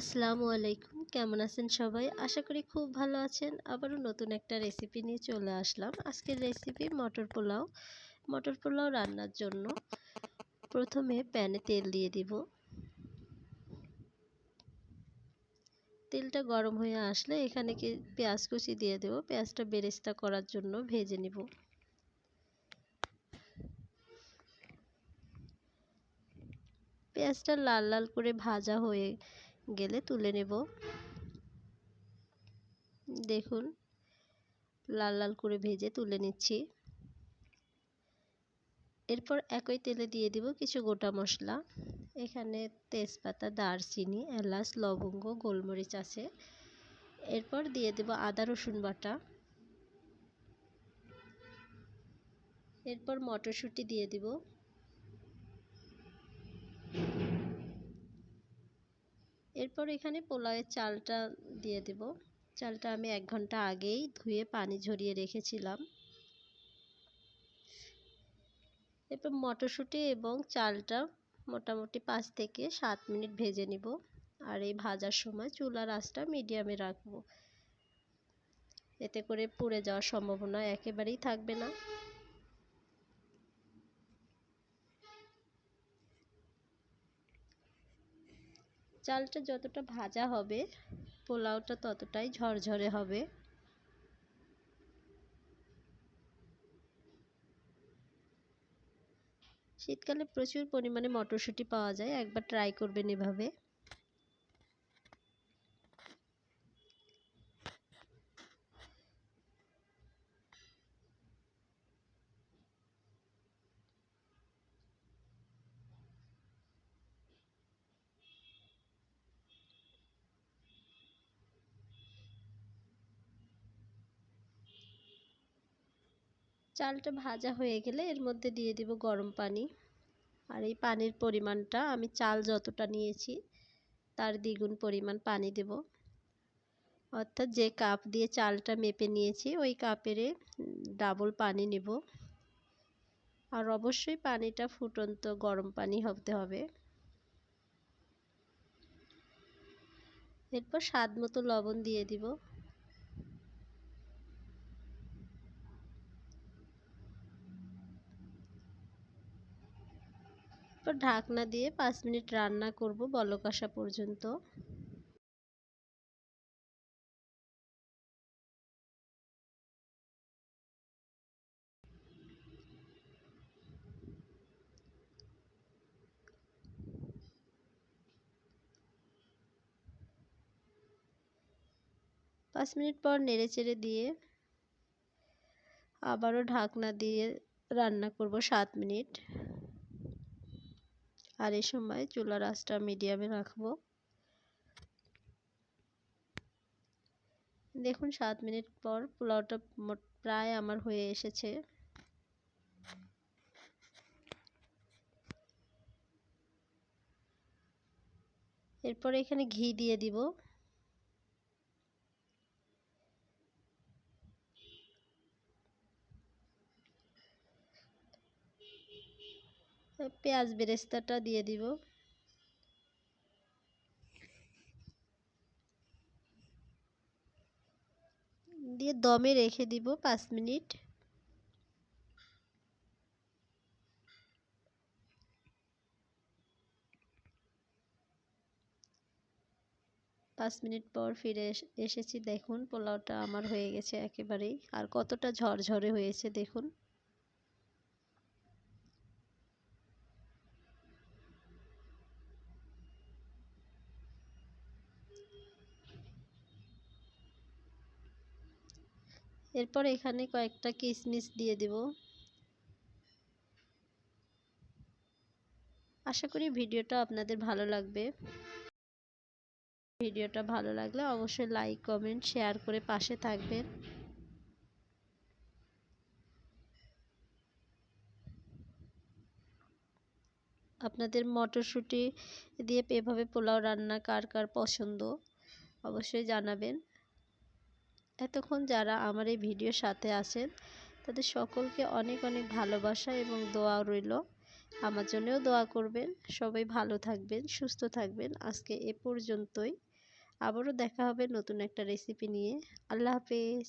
আসসালামু আলাইকুম। কেমন আছেন সবাই? আশা করি খুব ভালো আছেন। আবারও নতুন একটা রেসিপি নিয়ে চলে আসলাম। আজকের রেসিপি মটর পোলাও। মটর পোলাও রান্নার জন্য প্রথমে প্যানে তেল দিয়ে দিব। তেলটা গরম হয়ে আসলে এখানে কি পেঁয়াজ কুচি দিয়ে দেবো। পেঁয়াজটা বেরেস্তা করার জন্য ভেজে নিব। পেঁয়াজটা লাল লাল করে ভাজা হয়ে গেলে তুলে নেব। দেখুন, লাল লাল করে ভেজে তুলে নিচ্ছি। এরপর একই তেলে দিয়ে দিব কিছু গোটা মশলা। এখানে তেজপাতা, দারচিনি, এলাচ, লবঙ্গ, গোলমরিচ আছে। এরপর দিয়ে দেব আদা, রসুন বাটা। এরপর মটরশুঁটি দিয়ে দিব। এরপর এখানে পোলাওয়ের চালটা দিয়ে দেব। চালটা আমি এক ঘণ্টা আগেই ধুয়ে পানি ঝরিয়ে রেখেছিলাম। এরপর মটরশুঁটি এবং চালটা মোটামুটি পাঁচ থেকে সাত মিনিট ভেজে নিব আর এই ভাজার সময় চুলার আঁচটা মিডিয়ামে রাখব। এতে করে পুড়ে যাওয়ার সম্ভাবনা একেবারেই থাকবে না। চালটা যতটা ভাজা হবে, পোলাওটা ততটাই ঝরঝরে হবে। শীতকালে প্রচুর পরিমাণে মটরশুঁটি পাওয়া যায়, একবার ট্রাই করবেন এভাবে। চালটা ভাজা হয়ে গেলে এর মধ্যে দিয়ে দিব গরম পানি। আর এই পানির পরিমাণটা আমি চাল যতটা নিয়েছি, তার দ্বিগুণ পরিমাণ পানি দেব। অর্থাৎ যে কাপ দিয়ে চালটা মেপে নিয়েছি, ওই কাপেরে ডাবল পানি নেব। আর অবশ্যই পানিটা ফুটন্ত গরম পানি হতে হবে। এরপর স্বাদ মতো লবণ দিয়ে দিব। এরপর ঢাকনা দিয়ে পাঁচ মিনিট রান্না করব বলক পর্যন্ত। পাঁচ মিনিট পর নেড়ে চেড়ে দিয়ে আবারও ঢাকনা দিয়ে রান্না করব সাত মিনিট। আর এই সময় চুলার আঁচটা মিডিয়ামে রাখব। দেখুন, সাত মিনিট পর পোলাওটা প্রায় আমার হয়ে এসেছে। এরপর এখানে ঘি দিয়ে দিব। পেঁয়াজ বেরেস্তাটা দিয়ে দিব। দিয়ে দমে রেখে দিব পাঁচ মিনিট। পাঁচ মিনিট পর ফিরে এসেছি। দেখুন, পোলাওটা আমার হয়ে গেছে একেবারেই। আর কতটা ঝরঝরে হয়েছে, দেখুন। এরপর এখানে কয়েকটা কিশমিশ দিয়ে দেব। আশা করি ভিডিওটা আপনাদের ভালো লাগবে। ভিডিওটা ভালো লাগলে অবশ্যই লাইক, কমেন্ট, শেয়ার করে পাশে থাকবেন। আপনাদের মটরশুঁটি দিয়ে এভাবে পোলাও রান্না কার কার পছন্দ, অবশ্যই জানাবেন। এতক্ষণ যারা আমার এই ভিডিওর সাথে আছেন, তাদের সকলকে অনেক অনেক ভালোবাসা এবং দোয়া রইল। আমার জন্যও দোয়া করবেন। সবাই ভালো থাকবেন, সুস্থ থাকবেন। আজকে এ পর্যন্তই। আবারও দেখা হবে নতুন একটা রেসিপি নিয়ে। আল্লাহ হাফেজ।